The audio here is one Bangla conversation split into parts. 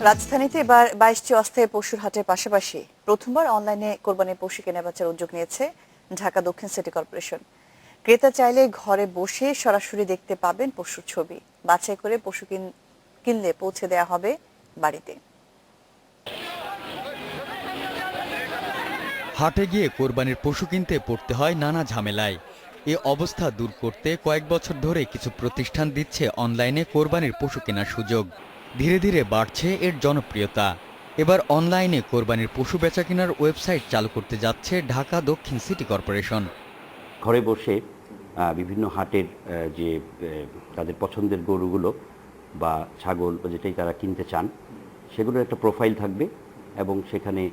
রাজধানীতে এবার বাইশটি অস্থায়ী পশুর হাটের পাশাপাশি প্রথমবার অনলাইনে কোরবানির পশু কেনা বেচার উদ্যোগ নিয়েছে ঢাকা দক্ষিণ সিটি কর্পোরেশন। ক্রেতা চাইলে ঘরে বসে সরাসরি দেখতে পাবেন পশুর ছবি। বাছাই করে পশু কিন- কিনলে পৌঁছে দেওয়া হবে বাড়িতে। হাটে গিয়ে কোরবানির পশু কিনতে পড়তে হয় নানা ঝামেলায়। এ অবস্থা দূর করতে কয়েক বছর ধরে কিছু প্রতিষ্ঠান দিচ্ছে অনলাইনে কোরবানির পশু কেনার সুযোগ। ধীরে ধীরে বাড়ছে এর জনপ্রিয়তা। এবার অনলাইনে কোরবানির পশু বেচা কেনার ওয়েবসাইট চালু করতে যাচ্ছে ঢাকা দক্ষিণ সিটি কর্পোরেশন। ঘরে বসে বিভিন্ন হাটের যে তাদের পছন্দের গরুগুলো বা ছাগল বা যেটাই তারা কিনতে চান সেগুলোর একটা প্রোফাইল থাকবে এবং সেখানে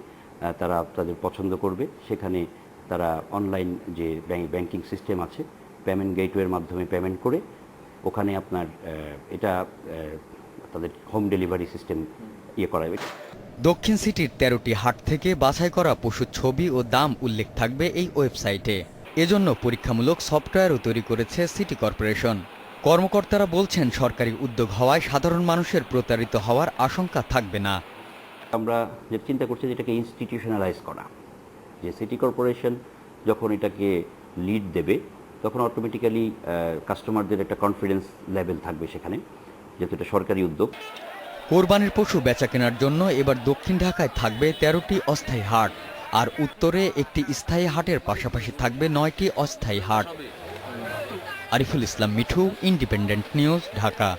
তারা তাদের পছন্দ করবে। সেখানে তারা অনলাইন যে ব্যাংক- সিস্টেম আছে, পেমেন্ট গেটওয়ের মাধ্যমে পেমেন্ট করে, ওখানে আপনার এটা তাদের হোম ডেলিভারি সিস্টেম ইয়ে করা হবে দক্ষিণ সিটির তেরোটি হাট থেকে বাছাই করা পশুর ছবি ও দাম উল্লেখ থাকবে এই ওয়েবসাইটে। এজন্য পরীক্ষামূলক সফটওয়্যারও তৈরি করেছে সিটি কর্পোরেশন। কর্মকর্তারা বলছেন সরকারি উদ্যোগ হওয়ায় সাধারণ মানুষের প্রতারিত হওয়ার আশঙ্কা থাকবে না। আমরা যে চিন্তা করছি যে এটাকে ইনস্টিটিউশনালাইজ করা। যে সিটি কর্পোরেশন যখন এটাকে লিড দেবে তখন অটোমেটিক্যালি কাস্টমারদের একটা কনফিডেন্স লেভেল থাকবে সেখানে। যেহেতু এটা সরকারি উদ্যোগ। কোরবানির পশু বেচা কেনার জন্য এবার দক্ষিণ ঢাকায় থাকবে তেরোটি অস্থায়ী হাট, আর উত্তরে একটি স্থায়ী হাটের পাশাপাশি থাকবে নয়টি অস্থায়ী হাট। Ariful Islam Mithu independent news Dhaka.